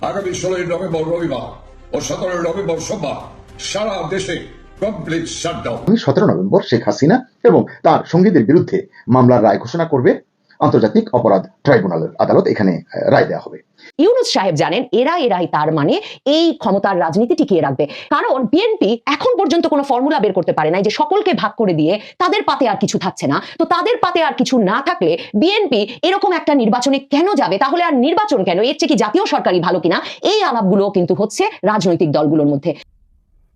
আগামী ষোলোই নভেম্বর রবিবার ও সতেরোই নভেম্বর সোমবার সারা দেশে সতেরো নভেম্বর শেখ হাসিনা এবং তার সঙ্গীদের বিরুদ্ধে মামলার রায় ঘোষণা করবে আন্তর্জাতিক অপরাধ ট্রাইব্যুনালের আদালত এখানে রায় দেওয়া হবে। ইউনুস সাহেব জানেন এরা এরাই তার মানে এই ক্ষমতার রাজনীতি টিকিয়ে রাখবে। কারণ বিএনপি এখন পর্যন্ত কোনো ফর্মুলা বের করতে পারে নাই যে সকলকে ভাগ করে দিয়ে তাদের পাতে আর কিছু থাকছে না। তো তাদের পাতে আর কিছু না থাকলে বিএনপি এরকম একটা নির্বাচনে কেন যাবে? তাহলে আর নির্বাচন কেন? এর চেয়ে কি জাতীয় সরকারই ভালো কিনা? এই আলাপগুলো কিন্তু হচ্ছে রাজনৈতিক দলগুলোর মধ্যে।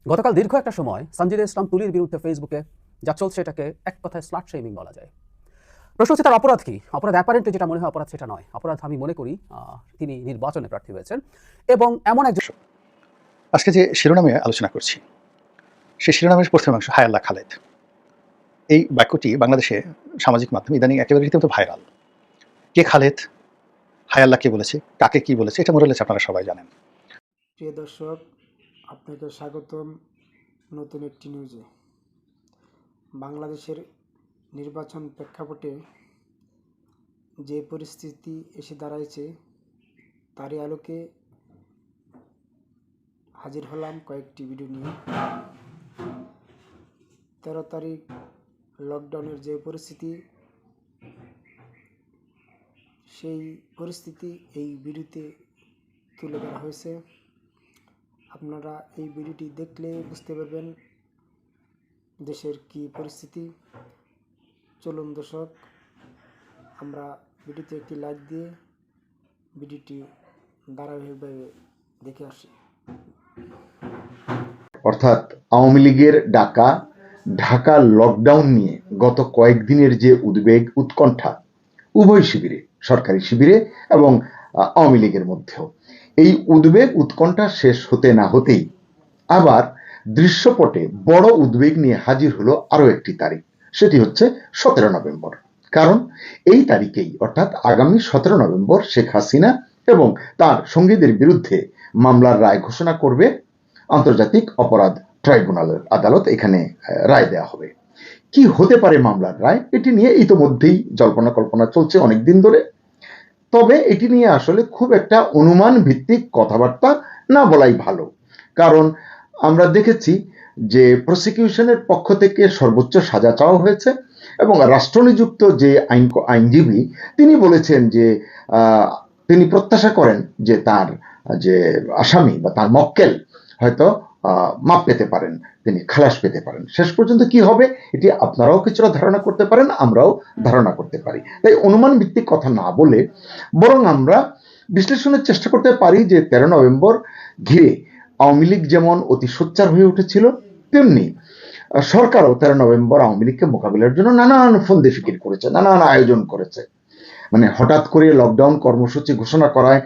গতকাল দীর্ঘ একটা সময় সঞ্জিদা ইসলাম তুলির বিরুদ্ধে ফেসবুকে যা চলছে এটাকে এক কথায় স্লাট শেমিং বলা যায়। প্রশ্ন হচ্ছে তার অপরাধ কি? অপরাধ অ্যাপারেন্টলি যেটা মনে হয় অপরাধ সেটা নয়। অপরাধ আমি মনে করি তিনি নির্বাচনে প্রার্থী হয়েছেন এবং এমন একজন আজকে যে শিরোনামে আলোচনা করছি সেই শিরোনামের প্রথম অংশ হায়াল্লাহ খালেদ। এই বাক্যটি বাংলাদেশে সামাজিক মাধ্যমে ইদানিং একেবারে রীতিমতো ভাইরাল। কে খালেদ? হায়াল্লাহ কে বলেছে? কাকে কি বলেছে? এটা মোরালেছে আপনারা সবাই জানেন। প্রিয় দর্শক আপনাকে স্বাগতম নতুন একটি নিউজে বাংলাদেশের নির্বাচন প্রেক্ষাপটে যে পরিস্থিতি এসে দাঁড়াইছে, তারই আলোকে হাজির হলাম কয়েকটি ভিডিও নিয়ে। তেরো তারিখ লকডাউনের যে পরিস্থিতি, সেই পরিস্থিতি এই ভিডিওতে তুলে ধরা হয়েছে। আপনারা এই ভিডিওটি দেখলে বুঝতে পারবেন দেশের কি পরিস্থিতি। চলুন দর্শক, আমরা ভিডিওতে একটি লাইক দিয়ে ভিডিওটি ধারাবাহিকভাবে দেখে আসি। অর্থাৎ আওয়ামী লীগের ডাকা, ঢাকা লকডাউন নিয়ে গত কয়েকদিনের যে উদ্বেগ, উৎকণ্ঠা, উভয় শিবিরে, সরকারি শিবিরে এবং আওয়ামী লীগের মধ্যেও। এই উদ্বেগ, উৎকণ্ঠা শেষ হতে না হতেই আবার দৃশ্যপটে বড় উদ্বেগ নিয়ে হাজির হলো আরও একটি তারিখ। সেটি হচ্ছে সতেরো নভেম্বর। কারণ এই তারিখেই, অর্থাৎ আগামী সতেরো নভেম্বর শেখ হাসিনা এবং তার সঙ্গীদের বিরুদ্ধে মামলার রায় ঘোষণা করবে। আন্তর্জাতিক অপরাধ ট্রাইব্যুনালের আদালত এখানে রায় দেওয়া হবে। কি হতে পারে মামলার রায়, এটি নিয়ে ইতোমধ্যেই জল্পনা কল্পনা চলছে অনেকদিন ধরে। তবে এটি নিয়ে আসলে খুব একটা অনুমান ভিত্তিক কথাবার্তা না বলাই ভালো। কারণ আমরা দেখেছি যে প্রসিকিউশনের পক্ষ থেকে সর্বোচ্চ সাজা চাওয়া হয়েছে এবং রাষ্ট্রনিযুক্ত যে আইন আইনজীবী, তিনি বলেছেন যে তিনি প্রত্যাশা করেন যে তার, যে আসামি বা তার মক্কেল হয়তো মাপ পেতে পারেন, তিনি খালাস পেতে পারেন। শেষ পর্যন্ত কি হবে, এটি আপনারাও কিছুটা ধারণা করতে পারেন, আমরাও ধারণা করতে পারি। তাই অনুমান ভিত্তিক কথা না বলে বরং আমরা বিশ্লেষণের চেষ্টা করতে পারি যে তেরো নভেম্বর ঘিরে আওয়ামী লীগ যেমন অতি সোচ্চার হয়ে উঠেছিল, তেমনি সরকারও তেরো নভেম্বর আওয়ামী লীগকে মোকাবিলার জন্য নানান ফন্দে ফিকির করেছে, নানান আয়োজন করেছে। মানে হঠাৎ করে লকডাউন কর্মসূচি ঘোষণা করায়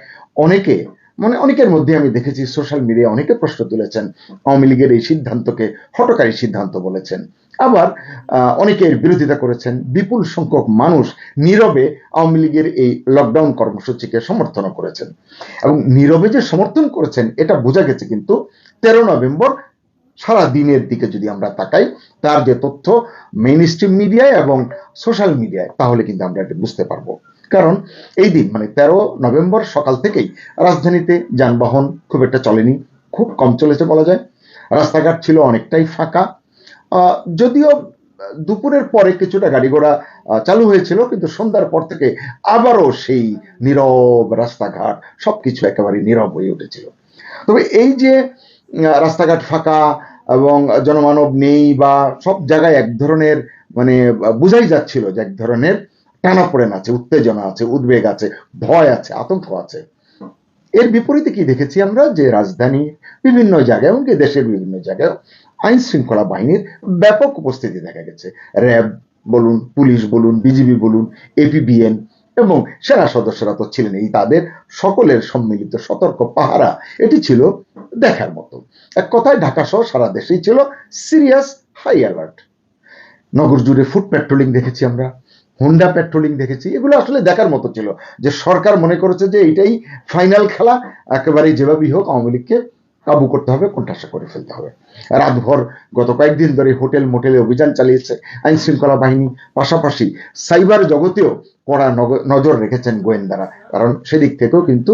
অনেকে মানে অনেকের মধ্যে আমি দেখেছি সোশ্যাল মিডিয়ায় অনেকে প্রশ্ন তুলেছেন, আওয়ামী লীগের এই সিদ্ধান্তকে হটকারী সিদ্ধান্ত বলেছেন। আবার অনেকের বিরোধিতা করেছেন। বিপুল সংখ্যক মানুষ নীরবে আওয়ামী লীগের এই লকডাউন কর্মসূচিকে সমর্থন করেছেন। এবং নীরবে যে সমর্থন করেছেন, এটা বোঝা গেছে কিন্তু তেরো নভেম্বর সারা দিনের দিকে যদি আমরা তাকাই, তার যে তথ্য মেইন স্ট্রিম মিডিয়ায় এবং সোশ্যাল মিডিয়ায় তাহলে কিন্তু আমরা এটা বুঝতে পারব। কারণ এই দিন মানে তেরো নভেম্বর সকাল থেকেই রাজধানীতে যানবাহন খুব একটা চলেনি, খুব কম চলেছে বলা যায়। রাস্তাঘাট ছিল অনেকটাই ফাঁকা যদিও দুপুরের পরে কিছুটা গাড়ি ঘোড়া চালু হয়েছিল, কিন্তু সন্ধ্যার পর থেকে আবারও সেই নীরব রাস্তাঘাট সবকিছু একেবারে নীরব হয়ে উঠেছিল। তবে এই যে রাস্তাঘাট ফাঁকা এবং জনমানব নেই বা সব জায়গায় এক ধরনের মানে বোঝাই যাচ্ছিল যে এক ধরনের টানাপোড়েন আছে, উত্তেজনা আছে, উদ্বেগ আছে, ভয় আছে, আতঙ্ক আছে। এর বিপরীতে কি দেখেছি আমরা? যে রাজধানীর বিভিন্ন জায়গায়, এমনকি দেশের বিভিন্ন জায়গায় আইন শৃঙ্খলা বাহিনীর ব্যাপক উপস্থিতি দেখা গেছে। র্যাব বলুন, পুলিশ বলুন, বিজিবি বলুন, এপিবিএন এবং সেনা সদস্যরা তো ছিলেন এই তাদের সকলের সম্মিলিত সতর্ক পাহারা। এটি ছিল দেখার মতো। এক কথায় ঢাকা সহ সারা দেশেই ছিল সিরিয়াস হাই অ্যালার্ট। নগর জুড়ে ফুট পেট্রোলিং দেখেছি আমরা, হোন্ডা পেট্রোলিং দেখেছি। এগুলো আসলে দেখার মতো ছিল যে সরকার মনে করেছে যে এটাই ফাইনাল খেলা একেবারে যেভাবেই হোক আওয়ামী লীগকে কাবু করতে হবে কোণঠাসা করে ফেলতে হবে। রাতভর গত কয়েকদিন ধরে হোটেল মোটেলে অভিযান চালিয়েছে আইন শৃঙ্খলা বাহিনী। পাশাপাশি সাইবার জগতেও কড়া নজর রেখেছেন গোয়েন্দারা, কারণ সেদিক থেকেও কিন্তু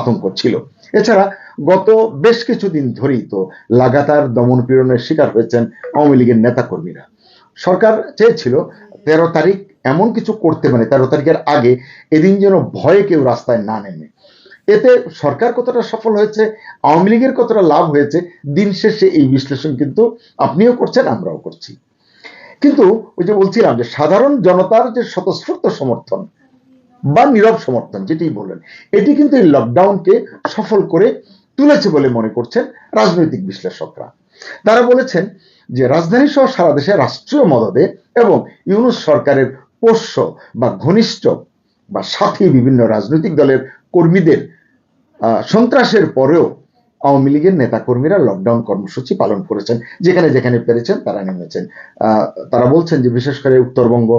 আতঙ্ক ছিল। এছাড়া গত বেশ কিছুদিন ধরেই তো লাগাতার দমন পীড়নের শিকার হয়েছেন আওয়ামী লীগের নেতাকর্মীরা। সরকার চেয়েছিল, তেরো তারিখ এমন কিছু করতে মানে তেরো তারিখের আগে এদিন যেন ভয়ে কেউ রাস্তায় না নেমে। এতে সরকার কতটা সফল হয়েছে, আওয়ামী লীগের কতটা লাভ হয়েছে, দিন শেষে এই বিশ্লেষণ কিন্তু আপনিও করছেন, আমরাও করছি। কিন্তু ওই যে বলছিলাম যে সাধারণ জনতার যে স্বতঃস্ফূর্ত সমর্থন বা নীরব সমর্থন যেটি বললেন এটি কিন্তু এই লকডাউনকে সফল করে তুলেছে বলে মনে করছেন রাজনৈতিক বিশ্লেষকরা। তারা বলেছেন যে রাজধানী সহ সারা দেশে রাষ্ট্রীয় মদদে এবং ইউনুস সরকারের পোষ্য বা ঘনিষ্ঠ বা সাথী বিভিন্ন রাজনৈতিক দলের কর্মীদের সন্ত্রাসের পরেও আওয়ামী লীগের নেতাকর্মীরা লকডাউন কর্মসূচি পালন করেছেন। যেখানে যেখানে পেরেছেন, তারা নেমেছেন। তারা বলছেন যে বিশেষ করে উত্তরবঙ্গ,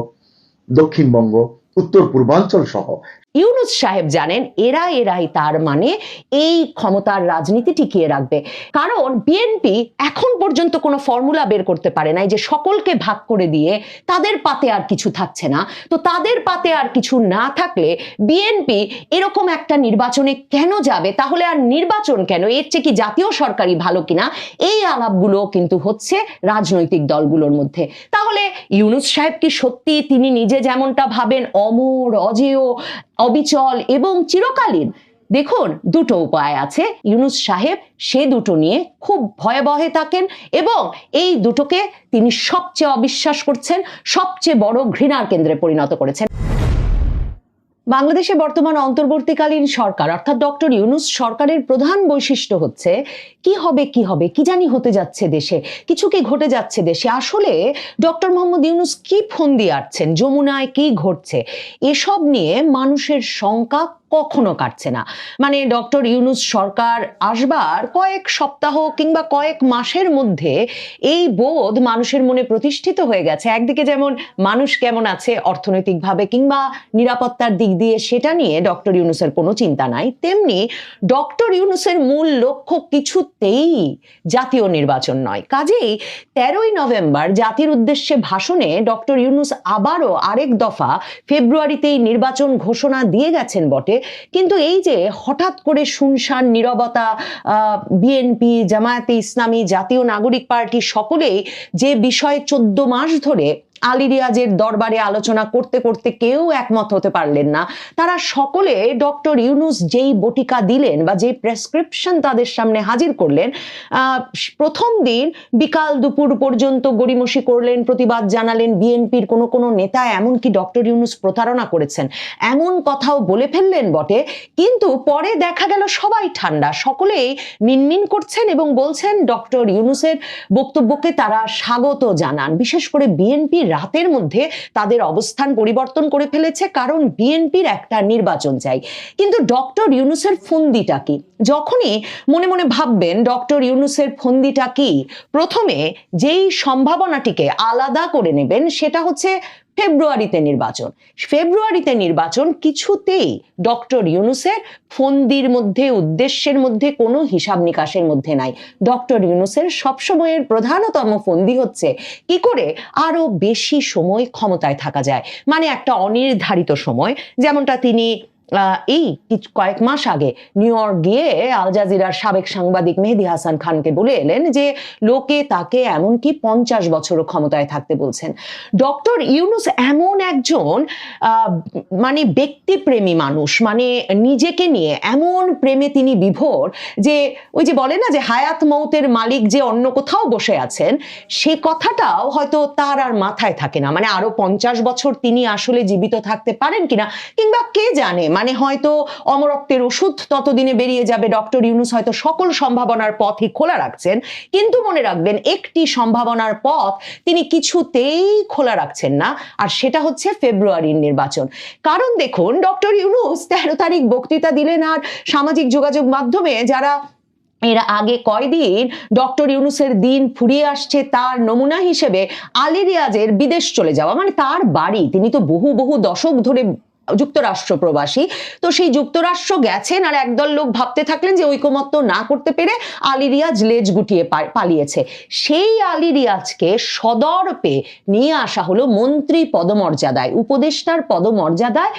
দক্ষিণবঙ্গ উত্তর পূর্বাঞ্চল সহ ইউনুস সাহেব জানেন এরা এরাই তার মানে এই ক্ষমতার রাজনীতি টিকিয়ে রাখবে। কারণ বিএনপি এখন পর্যন্ত কোনো ফর্মুলা বের করতে পারে নাই যে সকলকে ভাগ করে দিয়ে তাদের পাতে আর কিছু থাকছে না। তো তাদের পাতে আর কিছু না থাকলে বিএনপি এরকম একটা নির্বাচনে কেন যাবে? তাহলে আর নির্বাচন কেন? এর চেয়ে কি জাতীয় সরকারি ভালো কিনা? এই আলাপগুলো কিন্তু হচ্ছে রাজনৈতিক দলগুলোর মধ্যে। তাহলে ইউনুস সাহেব কি সত্যি তিনি নিজে যেমনটা ভাবেন অমর, অজেয় অবিচল এবং চিরকালীন। দেখুন, দুটো উপায় আছে। ইউনুস সাহেব সে দুটো নিয়ে খুব ভয়াবহে থাকেন এবং এই দুটোকে তিনি সবচেয়ে অবিশ্বাস করছেন, সবচেয়ে বড় ঘৃণার কেন্দ্রে পরিণত করেছেন। বাংলাদেশে বর্তমান অন্তর্বর্তীকালীন সরকার, অর্থাৎ ডক্টর ইউনুস সরকারের প্রধান বৈশিষ্ট্য হচ্ছে কি হবে কি হবে, কি জানি হতে যাচ্ছে দেশে, কিছু কি ঘটে যাচ্ছে দেশে। আসলে ডক্টর মোহাম্মদ ইউনুস কি ফোন দিয়ে আসছেন যমুনায় কি ঘটছে, এসব নিয়ে মানুষের শঙ্কা কখনো কাটছে না। মানে ডক্টর ইউনুস সরকার আসবার কয়েক সপ্তাহ কিংবা কয়েক মাসের মধ্যে এই বোধ মানুষের মনে প্রতিষ্ঠিত হয়ে গেছে। একদিকে যেমন মানুষ কেমন আছে অর্থনৈতিকভাবে কিংবা নিরাপত্তার দিক দিয়ে সেটা নিয়ে ডক্টর ইউনুসের কোনো চিন্তা নাই। তেমনি ডক্টর ইউনুসের মূল লক্ষ্য কিছুতেই জাতীয় নির্বাচন নয়। কাজেই তেরোই নভেম্বর জাতির উদ্দেশ্যে ভাষণে ডক্টর ইউনুস আবারও আরেক দফা ফেব্রুয়ারিতেই নির্বাচন ঘোষণা দিয়ে গেছেন বটে। কিন্তু এই যে হঠাৎ করে শুনশান, নিরবতা বিএনপি, জামায়াতে ইসলামী, জাতীয় নাগরিক পার্টি সকলেই যে বিষয়ে চোদ্দ মাস ধরে আলী রিয়াজের দরবারে আলোচনা করতে করতে কেউ একমত হতে পারলেন না। তারা সকলে ডক্টর ইউনুস যেই বটিকা দিলেন বা যে প্রেসক্রিপশন তাদের সামনে হাজির করলেন প্রথম দিন বিকাল দুপুর পর্যন্ত গড়িমসি করলেন, প্রতিবাদ জানালেন, বিএনপির কোনো কোনো নেতা, এমনকি ডক্টর ইউনুস প্রতারণা করেছেন। এমন কথাও বলে ফেললেন বটে, কিন্তু পরে দেখা গেল সবাই ঠান্ডা, সকলেই মিনমিন করছেন এবং বলছেন, ডক্টর ইউনুসের বক্তব্যকে তারা স্বাগত জানান। বিশেষ করে বিএনপি রাতের মধ্যে তাদের অবস্থান পরিবর্তন করে ফেলেছে, কারণ বিএনপির একটা নির্বাচন চাই। কিন্তু ডক্টর ইউনুসের ফন্দিটা কি? যখনই মনে মনে ভাববেন ডক্টর ইউনুসের ফন্দিটা কি, প্রথমে যেই সম্ভাবনাটিকে আলাদা করে নেবেন সেটা হচ্ছে ফেব্রুয়ারিতে নির্বাচন। ফেব্রুয়ারিতে নির্বাচন কিছুতেই ডক্টর ইউনুসের ফন্দির মধ্যে, উদ্দেশ্যের মধ্যে কোনো হিসাব নিকাশের মধ্যে নাই। ডক্টর ইউনুসের সবসময়ের প্রধানতম ফন্দি হচ্ছে কি করে আরও বেশি সময় ক্ষমতায় থাকা যায়। মানে একটা অনির্ধারিত সময়, যেমনটা তিনি এই কিছু- কয়েক মাস আগে নিউ ইয়র্ক গিয়ে আল জাজিরার সাবেক সাংবাদিক মেহেদি হাসান খানকে বলে এলেন যে লোকে তাকে এমনকি পঞ্চাশ বছরও ক্ষমতায় থাকতে বলছেন। ডক্টর ইউনুস এমন একজন মানে ব্যক্তিপ্রেমী মানুষ মানে নিজেকে নিয়ে এমন প্রেমে তিনি বিভোর যে ওই যে বলে না যে হায়াত মৌতের মালিক যে অন্য কোথাও বসে আছেন, সে কথাটাও হয়তো তার আর মাথায় থাকে না। মানে আরও পঞ্চাশ বছর তিনি আসলে জীবিত থাকতে পারেন কিনা কিংবা কে জানে? মানে হয়তো অমরত্বের ওষুধ ততদিনে বেরিয়ে যাবে। ডক্টর ইউনুস হয়তো সকল সম্ভাবনার পথই খোলা রাখছেন। কিন্তু মনে রাখবেন, একটি সম্ভাবনার পথ তিনি কিছুতেই খোলা রাখছেন না, আর সেটা হচ্ছে ফেব্রুয়ারির নির্বাচন। কারণ দেখুন, ডক্টর ইউনুস তেরো তারিখ বক্তৃতা দিলেন আর সামাজিক যোগাযোগ মাধ্যমে যারা এর আগে কয়দিন ডক্টর ইউনুসের দিন ফুরিয়ে আসছে, তার নমুনা হিসেবে আলী রিয়াজের বিদেশ চলে যাওয়া মানে তার বাড়ি, তিনি তো বহু বহু দশক ধরে যুক্তরাষ্ট্র প্রবাসী। তো সেই যুক্তরাষ্ট্র গেছেন আর একদল লোক ভাবতে থাকলেন যে ঐকমত্য না করতে পেরে আলী রিয়াজ লেজ গুটিয়ে পালিয়েছে। সেই আলী রিয়াজকে সদর্পে নিয়ে আসা হলো মন্ত্রী পদমর্যাদায়, উপদেষ্টার পদমর্যাদায়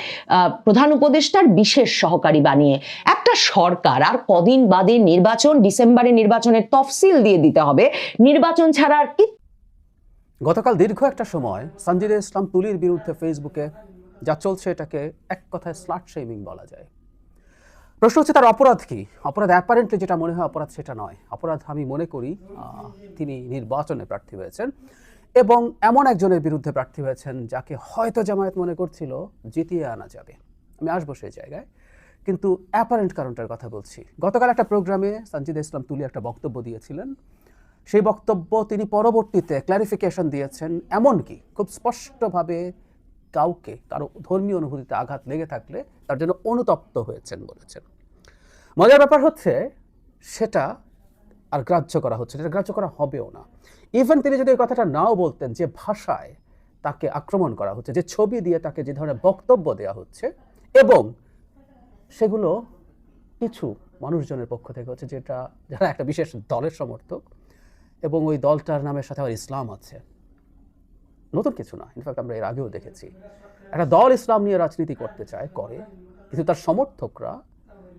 প্রধান উপদেষ্টার বিশেষ সহকারী বানিয়ে। একটা সরকার আর কদিন বাদে নির্বাচন, ডিসেম্বরে নির্বাচনের তফসিল দিয়ে দিতে হবে। নির্বাচন ছাড়া আর কি গতকাল দীর্ঘ একটা সময় সঞ্জিদা ইসলাম তুলির বিরুদ্ধে ফেসবুকে যা চলছে এটাকে এক কথায় স্লাট শেমিং বলা যায়। প্রশ্ন হচ্ছে, তার অপরাধ কি? অপরাধ অ্যাপারেন্টলি যেটা মনে হয় অপরাধ, সেটা নয়। অপরাধ আমি মনে করি তিনি নির্বাচনে প্রার্থী হয়েছেন এবং এমন একজনের বিরুদ্ধে প্রার্থী হয়েছেন যাকে হয়তো জামায়াত মনে করছিল জিতিয়ে আনা যাবে। আমি আসব সেই জায়গায়। কিন্তু অ্যাপারেন্ট কারণটার কথা বলছি। গতকাল একটা প্রোগ্রামে সঞ্জিদা ইসলাম তুলি একটা বক্তব্য দিয়েছিলেন। সেই বক্তব্য তিনি পরবর্তীতে ক্ল্যারিফিকেশন দিয়েছেন। এমনকি খুব স্পষ্টভাবে কাউকে কারও ধর্মীয় অনুভূতিতে আঘাত লেগে থাকলে তার জন্য অনুতপ্ত হয়েছেন বলেছেন। মজার ব্যাপার হচ্ছে সেটা আর গ্রাহ্য করা হচ্ছে এটা গ্রাহ্য করা হবেও না। ইভেন তিনি যদি এই কথাটা নাও বলতেন যে ভাষায় তাকে আক্রমণ করা হচ্ছে, যে ছবি দিয়ে তাকে যে ধরনের বক্তব্য দেওয়া হচ্ছে, এবং সেগুলো কিছু মানুষজনের পক্ষ থেকে হচ্ছে যেটা, যারা একটা বিশেষ দলের সমর্থক, এবং ওই দলটার নামের সাথে আবার ইসলাম আছে। নতুন কিছু না। ইনফ্যাক্ট আমরা এর আগেও দেখেছি। একটা দল ইসলাম নিয়ে রাজনীতি করতে চায়, করে। কিন্তু তার সমর্থকরা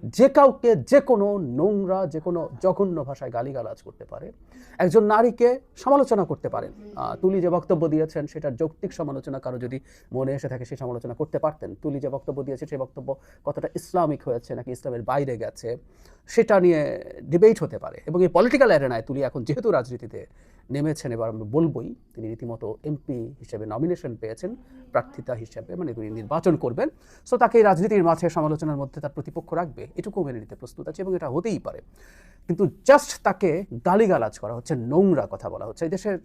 যে কাউকে যে কোনো নোংরা, যে কোনো জঘন্য ভাষায় গালিগালাজ করতে পারে। একজন নারীকে সমালোচনা করতে পারেন। তুলি যে বক্তব্য দিয়েছেন, সেটার যৌক্তিক সমালোচনা কারও যদি মনে এসে থাকে সেই সমালোচনা করতে পারতেন। তুলি যে বক্তব্য দিয়েছে সেই বক্তব্য কতটা ইসলামিক হয়েছে, নাকি ইসলামের বাইরে গেছে, সেটা নিয়ে ডিবেট হতে পারে। এবং এই পলিটিক্যাল অ্যারেনায় তুলি এখন যেহেতু রাজনীতিতে নেমেছেন, এবার আমরা বলবই তিনি রীতিমতো এমপি হিসেবে নমিনেশন পেয়েছেন, প্রার্থিতা হিসেবে মানে তিনি নির্বাচন করবেন। সো তাকে রাজনীতির মাঝে সমালোচনার মধ্যে তার প্রতিপক্ষ রাখবে এটুকু মেনে নিতে প্রস্তুত আছে এবং এটা হতেই পারে। কিন্তু জাস্ট তাকে গালিগালাজ করা হচ্ছে, নোংরা কথা বলা হচ্ছে। এই দেশের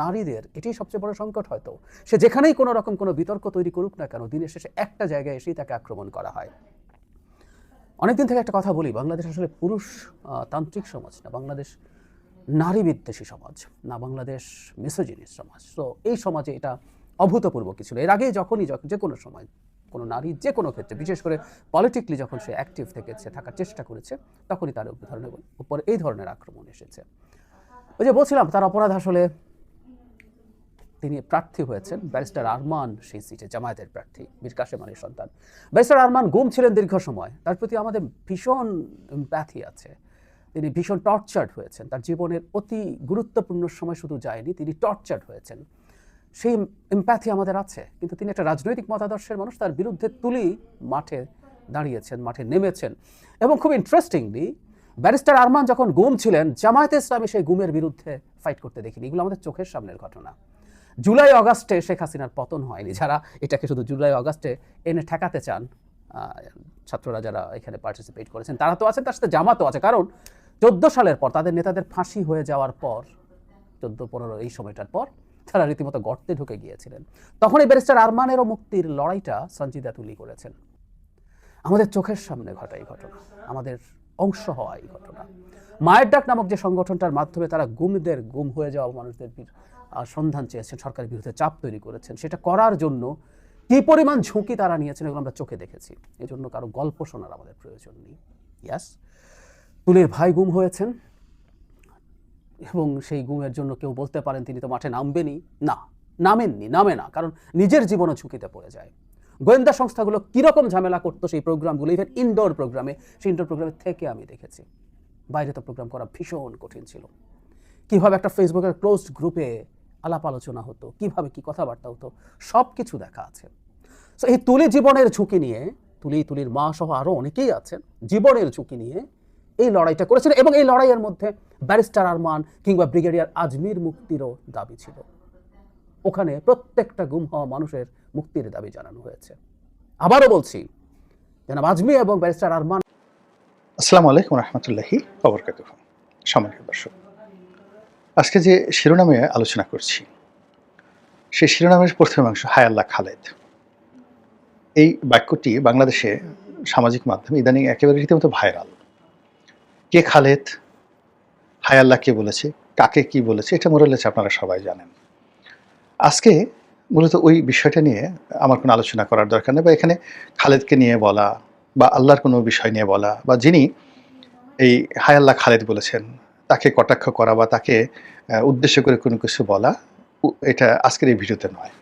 নারীদের, এটাই সবচেয়ে বড় সংকট হয়তো। সে যেখানেই কোনো রকম কোনো বিতর্ক তৈরি করুক না কেন, দিনের শেষে একটা জায়গায় এসেই তাকে আক্রমণ করা হয়। অনেকদিন থেকে একটা কথা বলি, বাংলাদেশ আসলে পুরুষ তান্ত্রিক সমাজ না, বাংলাদেশ নারী বিদ্বেষী সমাজ, না বাংলাদেশ মিসোজিনিস সমাজ। তো এই সমাজে এটা অভূতপূর্ব কিছু এর আগে যখনই যে কোনো সময় কোনো নারী যে কোনো ক্ষেত্রে, বিশেষ করে পলিটিক্যালি যখন সে অ্যাক্টিভ থেকেছে, থাকার চেষ্টা করেছে, তখনই তার ধরনের উপর এই ধরনের আক্রমণ এসেছে। ওই যে বলছিলাম, তার অপরাধ আসলে তিনি প্রার্থী হয়েছেন ব্যারিস্টার আরমান সেই সিটে জামায়াতের প্রার্থী, মীর কাশেম আলীর সন্তান। ব্যারিস্টার আরমান গুম ছিলেন দীর্ঘ সময়। তার প্রতি আমাদের ভীষণ প্যাথি আছে। তিনি ভীষণ টর্চার্ড হয়েছেন। তার জীবনের অতি গুরুত্বপূর্ণ সময় শুধু যায়নি, তিনি টর্চার্ড হয়েছেন। সেই এম্প্যাথি আমাদের আছে, কিন্তু তিনি একটা রাজনৈতিক মতাদর্শের মানুষ, তার বিরুদ্ধে তুলি মাঠে দাঁড়িয়েছেন, মাঠে নেমেছেন। এবং খুব ইন্টারেস্টিংলি ব্যারিস্টার আরমান যখন গুম ছিলেন, জামায়াতে ইসলামী সেই গুমের বিরুদ্ধে ফাইট করতে দেখিনি। এগুলো আমাদের চোখের সামনের ঘটনা। জুলাই অগাস্টে শেখ হাসিনার পতন হয়নি। যারা এটাকে শুধু জুলাই অগাস্টে এনে ঠেকাতে চান ছাত্ররা যারা এখানে পার্টিসিপেট করেছেন, তারা তো আছেন, তার সাথে জামাতও আছে। কারণ চোদ্দ সালের পর, তাদের নেতাদের ফাঁসি হয়ে যাওয়ার পর, চোদ্দ, পনেরো এই সময়টার পর, তারা রীতিমতো গর্তে ঢুকে গিয়েছিলেন। তখন এই ব্যারিস্টার আরমানেরও মুক্তির লড়াইটা সঞ্জিদা তুলি করেছেন। আমাদের চোখের সামনে ঘটা এই ঘটনা, আমাদের অংশ হওয়া এই ঘটনা। মায়ের ডাক নামক যে সংগঠনটার মাধ্যমে তারা গুমদের গুম হয়ে যাওয়া মানুষদের সন্ধান চেয়েছেন, সরকারের বিরুদ্ধে চাপ তৈরি করেছেন, সেটা করার জন্য কী পরিমাণ ঝুঁকি তারা নিয়েছেন, এগুলো আমরা চোখে দেখেছি। এই জন্য কারও গল্প শোনার আমাদের প্রয়োজন নেই। ইয়াস তুলের ভাই গুম হয়েছেন? এবং সেই গুমের জন্য কেউ বলতে পারেন তিনি তো মাঠে নামবেনই। না, নামেননি, নামে না, কারণ নিজের জীবনও ঝুঁকিতে পড়ে যায়। গোয়েন্দা সংস্থাগুলো কীরকম ঝামেলা করতো সেই প্রোগ্রামগুলো ইভেন ইনডোর প্রোগ্রামে সেই ইনডোর প্রোগ্রামে থেকে আমি দেখেছি। বাইরে তো প্রোগ্রাম করা ভীষণ কঠিন ছিল। কীভাবে একটা ফেসবুকের ক্লোজড গ্রুপে আলাপ আলোচনা হতো, কীভাবে কি কথাবার্তা হতো সব কিছু দেখা আছে। সো এই তুলি জীবনের ঝুঁকি নিয়ে, তুলি তুলির মা সহ আরও অনেকেই আছেন, জীবনের ঝুঁকি নিয়ে এই লড়াইটা করেছেন এবং এই লড়াইয়ের মধ্যে ব্যারিস্টার আরমান কিংবা ব্রিগেডিয়ার আজমির মুক্তিরও দাবি ছিল। ওখানে প্রত্যেকটা গুম হওয়া মানুষের মুক্তির দাবি জানানো হয়েছে। আবারও বলছি যেন আজমি এবং ব্যারিস্টার আরমান আসসালামু আলাইকুম রহমতুল্লাহি সম্মানিত দর্শক, আজকে যে শিরোনামে আলোচনা করছি সেই শিরোনামের প্রথম অংশ হায়াল্লাহ খালেদ। এই বাক্যটি বাংলাদেশে সামাজিক মাধ্যমে ইদানিং একেবারে রীতিমতো ভাইরাল। কে খালেদ? হায়াল্লাহ কে বলেছে? কাকে কি বলেছে? এটা মোরালেছে আপনারা সবাই জানেন। আজকে মূলত ওই বিষয়টা নিয়ে আমার কোনো আলোচনা করার দরকার নেই বা এখানে খালেদকে নিয়ে বলা বা আল্লাহর কোনো বিষয় নিয়ে বলা বা যিনি এই হায় আল্লাহ খালেদ বলেছেন, তাকে কটাক্ষ করা বা তাকে উদ্দেশ্য করে কোনো কিছু বলা এটা আজকের এই ভিডিওতে নয়।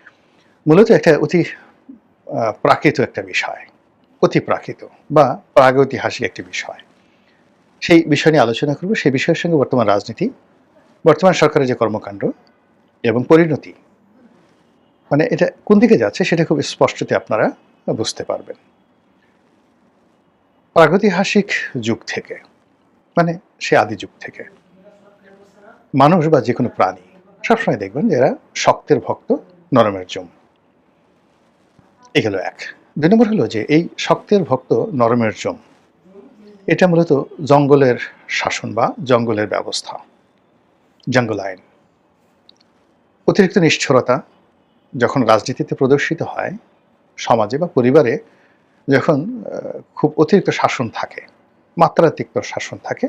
মূলত একটা অতি প্রাকৃত একটা বিষয়, অতি প্রাকৃত বা প্রাগৈতিহাসিক একটি বিষয়। সেই বিষয় নিয়ে আলোচনা করব। সেই বিষয়ের সঙ্গে বর্তমান রাজনীতি, বর্তমান সরকারের যে কর্মকাণ্ড এবং পরিণতি মানে এটা কোন দিকে যাচ্ছে সেটা খুব স্পষ্টতে আপনারা বুঝতে পারবেন। প্রাগৈতিহাসিক যুগ থেকে মানে সে আদি যুগ থেকে, মানুষ বা যে কোনো প্রাণী সবসময় দেখবেন যে এরা শক্তের ভক্ত, নরমের জম এগুলো এক। দুই নম্বর হলো যে এই শক্তের ভক্ত, নরমের জম এটা মূলত জঙ্গলের শাসন বা জঙ্গলের ব্যবস্থা, জঙ্গল আইন। অতিরিক্ত নিষ্ঠুরতা যখন রাজনীতিতে প্রদর্শিত হয়, সমাজে বা পরিবারে যখন খুব অতিরিক্ত শাসন থাকে, মাত্রাতিরিক্ত শাসন থাকে,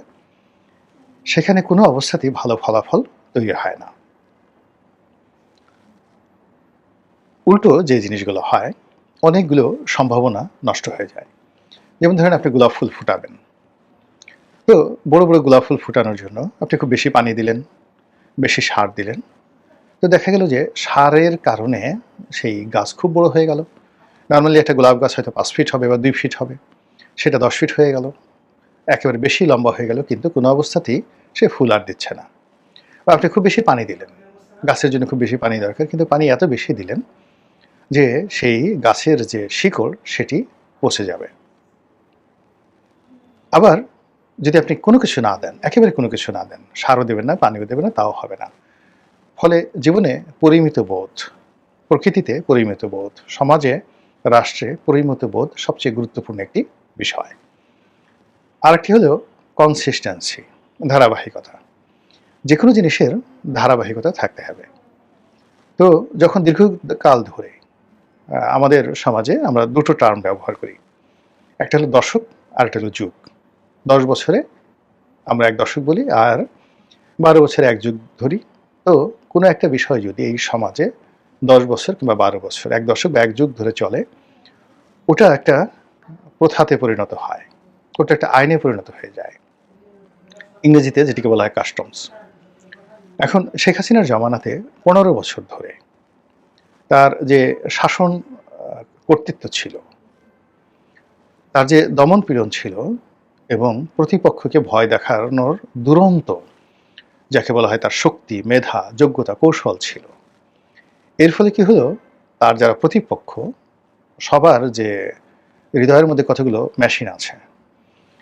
সেখানে কোনো অবস্থাতেই ভালো ফলাফল তৈরি হয় না। উল্টো যে জিনিসগুলো হয়, অনেকগুলো সম্ভাবনা নষ্ট হয়ে যায়। যেমন ধরেন আপনি গোলাপ ফুল ফুটাবেন। তো বড় বড় গোলাপ ফুল ফুটানোর জন্য আপনি খুব বেশি পানি দিলেন, বেশি সার দিলেন। তো দেখা গেল যে সারের কারণে সেই গাছ খুব বড় হয়ে গেল। নর্মালি একটা গোলাপ গাছ হয়তো পাঁচ ফিট হবে বা দুই ফিট হবে, সেটা দশ ফিট হয়ে গেল। একেবারে বেশি লম্বা হয়ে গেল, কিন্তু কোনো অবস্থাতেই সে ফুল আর দিচ্ছে না। বা আপনি খুব বেশি পানি দিলেন, গাছের জন্য খুব বেশি পানি দরকার, কিন্তু পানি এত বেশি দিলেন যে সেই গাছের যে শিকড়, সেটি পচে যাবে। আবার যদি আপনি কোনো কিছু না দেন, একেবারে কোনো কিছু না দেন, সারও দেবেন না, পানিও দেবেন না, তাও হবে না। ফলে জীবনে পরিমিত বোধ, প্রকৃতিতে পরিমিত বোধ, সমাজে, রাষ্ট্রে পরিমিত বোধ সবচেয়ে গুরুত্বপূর্ণ একটি বিষয়। আরেকটি হলো কনসিস্টেন্সি ধারাবাহিকতা। যে কোনো জিনিসের ধারাবাহিকতা থাকতে হবে। তো যখন দীর্ঘকাল ধরে আমাদের সমাজে আমরা দুটো টার্ম ব্যবহার করি। একটা হলো দশক আর একটা হলো যুগ। দশ বছরে আমরা এক দশক বলি আর বারো বছরে এক যুগ ধরি। তো কোনো একটা বিষয় যদি এই সমাজে দশ বছর কিংবা বারো বছর এক দশক বা এক যুগ ধরে চলে, ওটা একটা প্রথাতে পরিণত হয়, ওটা একটা আইনে পরিণত হয়ে যায়। ইংরেজিতে যেটিকে বলা হয় কাস্টমস এখন শেখ হাসিনার জমানাতে পনেরো বছর ধরে তার যে শাসন কর্তৃত্ব ছিল, তার যে দমন পীড়ন ছিল এবং প্রতিপক্ষকে ভয় দেখানোর দুরন্ত, যাকে বলা হয় তার শক্তি, মেধা, যোগ্যতা, কৌশল ছিল। এর ফলে কি হলো? তার যারা প্রতিপক্ষ, সবার যে হৃদয়ের মধ্যে কতগুলো মেশিন আছে,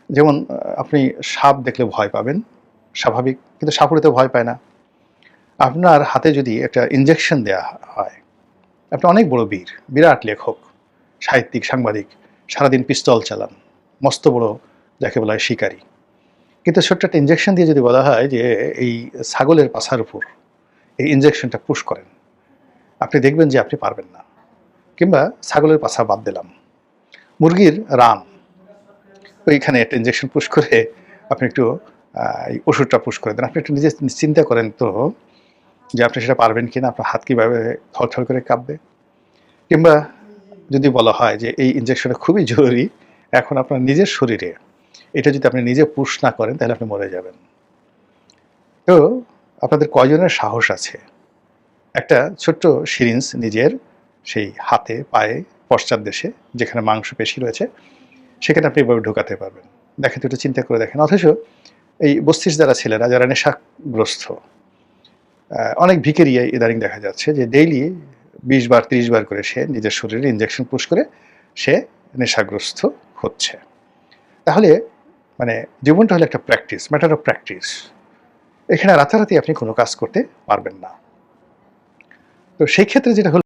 যেমন আপনি সাপ দেখলে ভয় পাবেন, স্বাভাবিক, কিন্তু সাপুড়ে তো ভয় পায় না। আপনার হাতে যদি একটা ইঞ্জেকশন দেয়া হয়, আপনি অনেক বড় বীর, বিরাট লেখক, সাহিত্যিক, সাংবাদিক, সারাদিন পিস্তল চালান, মস্ত বড় যাকে বলা হয় শিকারী। কিন্তু ছোট্ট একটা ইঞ্জেকশন দিয়ে যদি বলা হয় যে এই ছাগলের পাছার উপর এই ইঞ্জেকশনটা পুশ করেন, আপনি দেখবেন যে আপনি পারবেন না। কিংবা ছাগলের পাছা বাদ দিলাম। মুরগির রান, ওইখানে একটা ইঞ্জেকশন পুশ করে আপনি একটু এই ওষুধটা পুশ করে দেন। আপনি একটু নিজে চিন্তা করেন তো যে আপনি সেটা পারবেন কিনা, আপনার হাত কীভাবে থরথর করে কাঁপবে। কিংবা যদি বলা হয় যে এই ইঞ্জেকশনটা খুবই জরুরি, এখন আপনার নিজের শরীরে এটা যদি আপনি নিজে পুশ না করেন, তাহলে আপনি মরে যাবেন। তো আপনাদের কয়জনের সাহস আছে? একটা ছোট্ট সিরিঞ্জ নিজের, সেই হাতে, পায়ে, পশ্চাৎ দেশে, যেখানে মাংস পেশি রয়েছে, সেখানে আপনি এভাবে ঢোকাতে পারবেন। দেখেন, একটু চিন্তা করে দেখেন। অথচ এই বস্তিস যারা ছেলেরা যারা নেশাগ্রস্ত অনেক ভিকেরিয়া ইদানিং দেখা যাচ্ছে যে ডেইলি বিশ বার, তিরিশ বার করে সে নিজের শরীরে ইঞ্জেকশন পুশ করে সে নেশাগ্রস্ত হচ্ছে। তাহলে মানে জীবনটা হলো একটা প্র্যাকটিস ম্যাটার অফ প্র্যাকটিস এখানে রাতারাতি আপনি কোনো কাজ করতে পারবেন না। তো সেই ক্ষেত্রে যেটা হলো